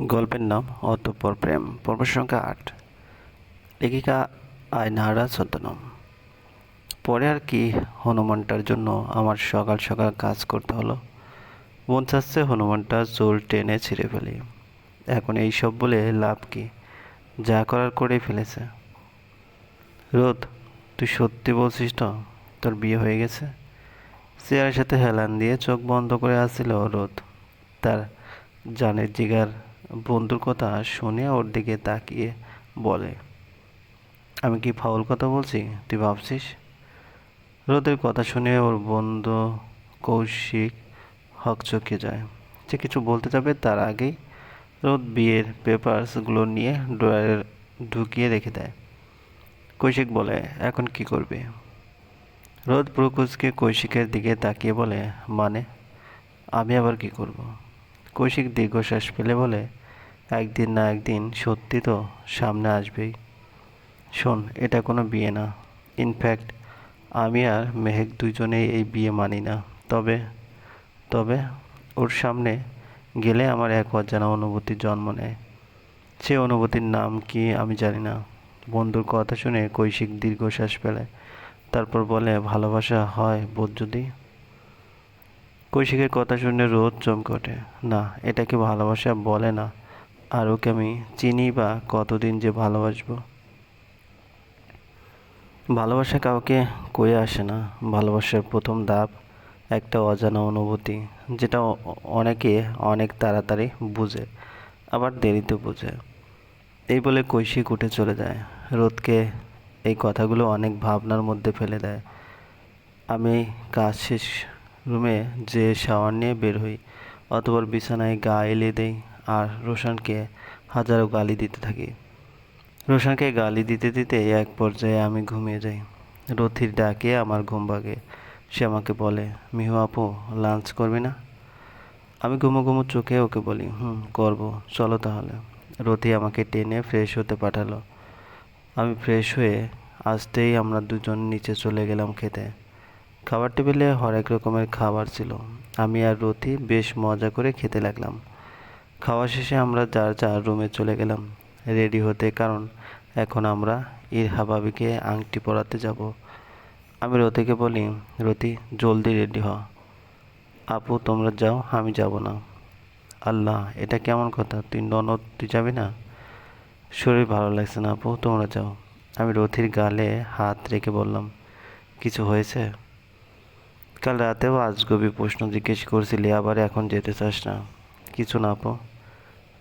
গল্পের নাম অতঃপর প্রেম। পর্ব সংখ্যা আট। লেখিকা আয়নাহারা ছদ্মনাম। পরে আর কি হনুমানটার জন্য আমার সকাল সকাল কাজ করতে হলো। মন চাচ্ছে হনুমানটা চোল টেনে ছিঁড়ে ফেলি। এখন এই সব বলে লাভ কি? যা করার করেই ফেলেছে। রোদ, তুই সত্যি বলছিস তো? তোর বিয়ে হয়ে গেছে? চেয়ারের সাথে হেলান দিয়ে চোখ বন্ধ করে আসছিল রোদ। তার জানের জিগার বন্ধুর কথা শুনে ওর দিকে তাকিয়ে বলে, আমি কি ফাউল কথা বলছি? তুই ভাবছিস? রোদের কথা শুনে ওর বন্ধু কৌশিক হকচকে যায়। সে কিছু বলতে যাবে তার আগেই রোদ বিয়ের পেপারসগুলো নিয়ে ড্রয়ারে ঢুকিয়ে রেখে দেয়। কৌশিক বলে, এখন কি করবে? রোদ প্রকুশকে কৌশিকের দিকে তাকিয়ে বলে মানে আমি আবার কি করব? কৌশিক দীর্ঘশ্বাস ফেলে বলে একদিন না একদিন সত্যি তো সামনে আসবেই। শোন, এটা কোনো বিয়ে না। ইনফ্যাক্ট আমি আর মেহেক দুজনেই এই বিয়ে মানি না। তবে তবে ওর সামনে গেলে আমার এক অজানা অনুভূতি জন্ম নেয়। সে অনুভূতির নাম কি আমি জানি না। বন্ধুর কথা শুনে কৈশিক দীর্ঘশ্বাস ফেলে। তারপর বলে, ভালোবাসা হয় বোধ যদি? কৌশিকের কথা শুনে রোদ চমকে ওঠে। না, এটাকে ভালোবাসা বলে না। আর ওকে আমি চিনি বা কতদিন যে ভালোবাসবো। ভালোবাসা কাউকে কয়ে আসে না। ভালোবাসার প্রথম ধাপ একটা অজানা অনুভূতি, যেটা অনেকে অনেক তাড়াতাড়ি বুঝে, আবার দেরিতে বুঝে। এই বলে কৈশিক উঠে চলে যায়। রোদকে এই কথাগুলো অনেক ভাবনার মধ্যে ফেলে দেয়। আমি কাজ শেষ রুমে যে শাওয়ার নিয়ে বের হই, অতপর বিছানায় গা এলিয়ে দেই আর রোশনকে হাজারো গালি দিতে থাকি। রোশনকে গালি দিতে দিতে এক পর্যায়ে আমি ঘুমিয়ে যাই। রথির ডাকে আমার ঘুম ভাগে। সে আমাকে বলে, মিহু আপু লাঞ্চ করবি না? আমি ঘুমো ঘুমো চোখে ওকে বলি, হুম, করব, চলো তাহলে। রথি আমাকে টেনে ফ্রেশ হতে পাঠালো। আমি ফ্রেশ হয়ে আসতেই আমরা দুজন নিচে চলে গেলাম খেতে। খাবার টেবিলে হরেক রকমের খাবার ছিল। আমি আর রথি বেশ মজা করে খেতে লাগলাম। খাওয়া শেষে আমরা যার যার রুমে চলে গেলাম, রেডি হতে, কারণ এখন আমরা ইরহা ভাবিকে আংটি পরাতে যাব। আমি রতিকে বলি, রতি, জলদি রেডি হ। আপু, তোমরা যাও, আমি যাব না। আল্লাহ, এটা কেমন কথা? তুই ননদ, তুই যাবি না? শরীর ভালো লাগছে না আপু, তোমরা যাও। আমি রথির গালে হাত রেখে বললাম, কিছু হয়েছে? কাল রাতেও আজগবি প্রশ্ন জিজ্ঞেস করছিলি, আবার এখন যেতে চাস না। কিছু না আপু।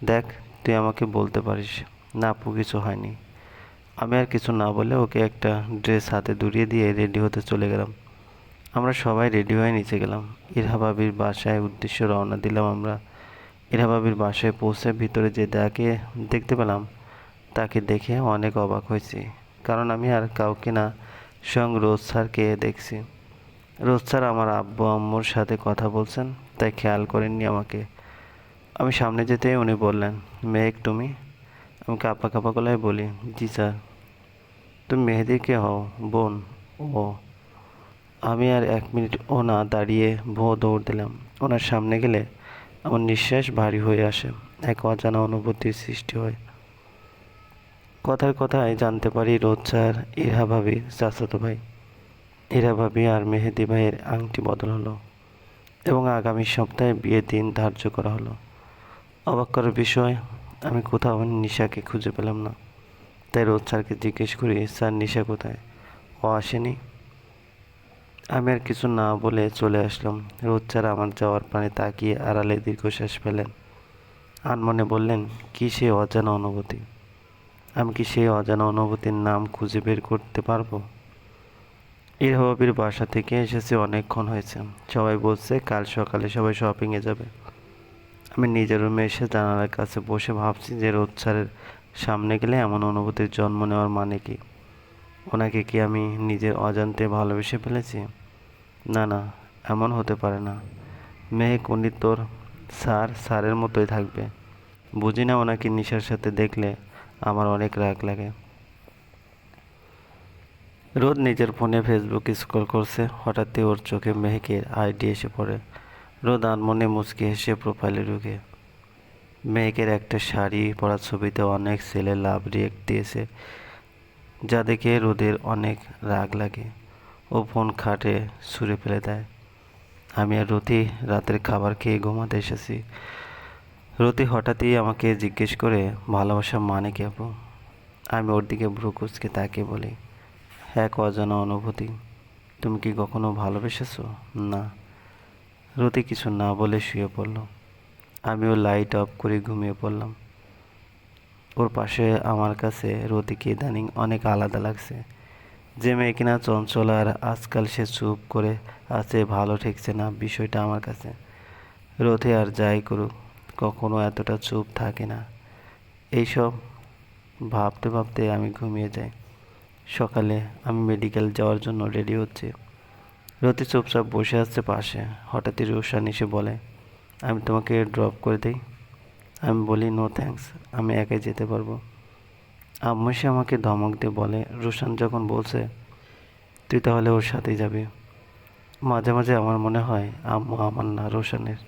দেখ, তুই আমাকে বলতে পারিস, না আপু, কিছু হয়নি। আমি আর কিছু না বলে ওকে একটা ড্রেস হাতে ধরিয়ে দিয়ে রেডি হতে চলে গেলাম। আমরা সবাই রেডি হয়ে নিচে গেলাম। ইরহা ভাবির বাসায় উদ্দেশ্য রওনা দিলাম আমরা। ইরহা ভাবির বাসায় পৌঁছে ভিতরে যে তাকে দেখতে পেলাম, তাকে দেখে অনেক অবাক হয়েছি। কারণ আমি আর কাউকে না, স্বয়ং রোজ স্যারকে দেখছি। রোজ স্যার আমার আব্বু, আম্মুর সাথে কথা বলছেন, তাই খেয়াল করেননি আমাকে। আমি সামনে যেতেই উনি বললেন, মেহেক, তুমি? আমি কাপা কাপা গলায় বলি, জি স্যার। তুমি মেহেদিকে হও? বোন। ও। আমি আর এক মিনিট ও না দাঁড়িয়ে ভো দৌড় দিলাম। ওনার সামনে গেলে আমার নিঃশ্বাস ভারী হয়ে আসে, এক অজানা অনুভূতির সৃষ্টি হয়। কথার কথায় জানতে পারি রোজ স্যার, ইরহা ভাবির চাচাতো ভাই। ইরা ভাবি আর মেহেদি ভাইয়ের আংটি বদল হলো এবং আগামী সপ্তাহে বিয়ের দিন ধার্য করা হলো। অবাক করার বিষয়, আমি কোথাও নিশাকে খুঁজে পেলাম না। তাই রোজ স্যারকে জিজ্ঞেস করি, স্যার, নিশা কোথায়? ও আসেনি। আমি আর কিছু না বলে চলে আসলাম। রোজ স্যার আমার যাওয়ার পানে তাকিয়ে আড়ালে দীর্ঘশ্বাস ফেলেন। আনমনে বললেন, কি সেই অজানা অনুভূতি? আমি কি সেই অজানা অনুভূতির নাম খুঁজে বের করতে পারব? ইরহাবির বাসা থেকে এসেছে, অনেকক্ষণ হয়েছে। সবাই বলছে, কাল সকালে সবাই শপিংয়ে যাবে। আমি নিজের রুমে এসে জানালার কাছে বসে ভাবছি যে রোদ স্যারের সামনে গেলে এমন অনুভূতির জন্ম নেওয়ার মানে কি? ওনাকে কি আমি নিজের অজান্তে ভালোবেসে ফেলেছি? না না, এমন হতে পারে না। মেহেক উনি তোর স্যার স্যারের মতোই থাকবে। বুঝি না ওনাকে নিশার সাথে দেখলে আমার অনেক রাগ লাগে। রোদ নিজের ফোনে ফেসবুক স্ক্রল করছে, হঠাৎই ওর চোখে মেহেকের আইডি এসে পড়ে। রোদ আনমনে মুচকি হেসে প্রোফাইলে ঢুকে। মেয়েকের একটা শাড়ি পরা ছবিতে অনেক ছেলে লাভ রিয়েক্ট দিয়েছে, যা দেখে রোদের অনেক রাগ লাগে ও ফোন খাটে ছুঁড়ে ফেলে দেয়। আমি আর রতি রাতের খাবার খেয়ে ঘুমাতে এসেছি। রতি হঠাৎই আমাকে জিজ্ঞেস করে, ভালোবাসা মানে কি আপু? আমি ওর দিকে ভ্রু কুচকে তাকিয়ে বলি, এক অজানা অনুভূতি। তুমি কি কখনো ভালোবেসেছো? না। রতি কিছু না বলে শুয়ে পড়ল আমিও লাইট অফ করে ঘুমিয়ে পড়লাম। ওর পাশে আমার কাছে রতিকে ইদানিং অনেক আলাদা লাগছে। যে মেয়ে কিনা চঞ্চল আর আজকাল সে চুপ করে আছে, ভালো ঠেকছে না বিষয়টা আমার কাছে। রথে আর যাই করুক, কখনো এতটা চুপ থাকে না। এইসব ভাবতে ভাবতে আমি ঘুমিয়ে যাই। সকালে আমি মেডিকেল যাওয়ার জন্য রেডি হচ্ছি। রতি চুপচাপ বসে আছে পাশে। হঠাৎই রোশান এসে বলে, আমি তোমাকে ড্রপ করে দিই। আমি বলি নো থ্যাঙ্কস আমি একাই যেতে পারব। আম্মু এসে আমাকে ধমক দিয়ে বলে, রোশান যখন বলছে, তুই তাহলে ওর সাথেই যাবি। মাঝে মাঝে আমার মনে হয়, আম্মু আমার না, রোশানের।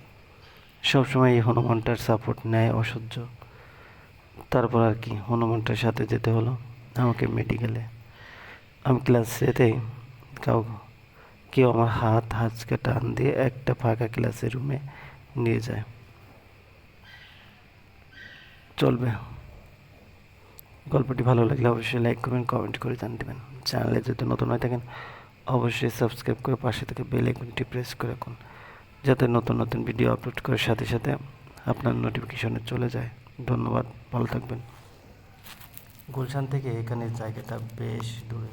সবসময় এই হনুমানটার সাপোর্ট নেয় অসহ্য। তারপর আর কি, হনুমানটার সাথে যেতে হলো, আমাকে মেডিকেলে আমি ক্লাস যেতেই কাউ কেউ আমার হাত হাঁচকে টান দিয়ে একটা ফাঁকা ক্লাসের রুমে নিয়ে যায়। চলবে। গল্পটি ভালো লাগলে অবশ্যই লাইক করবেন কমেন্ট করে জানিয়ে দেবেন চ্যানেলে যদি নতুন হয়ে থাকেন, অবশ্যই সাবস্ক্রাইব করে পাশে থেকে বেল আইকনটি প্রেস করে রাখুন, যাতে নতুন নতুন ভিডিও আপলোড করার সাথে সাথে আপনার নোটিফিকেশনে চলে যায়। ধন্যবাদ, ভালো থাকবেন। গুলশান থেকে এখানে জায়গাটা বেশ দূরে।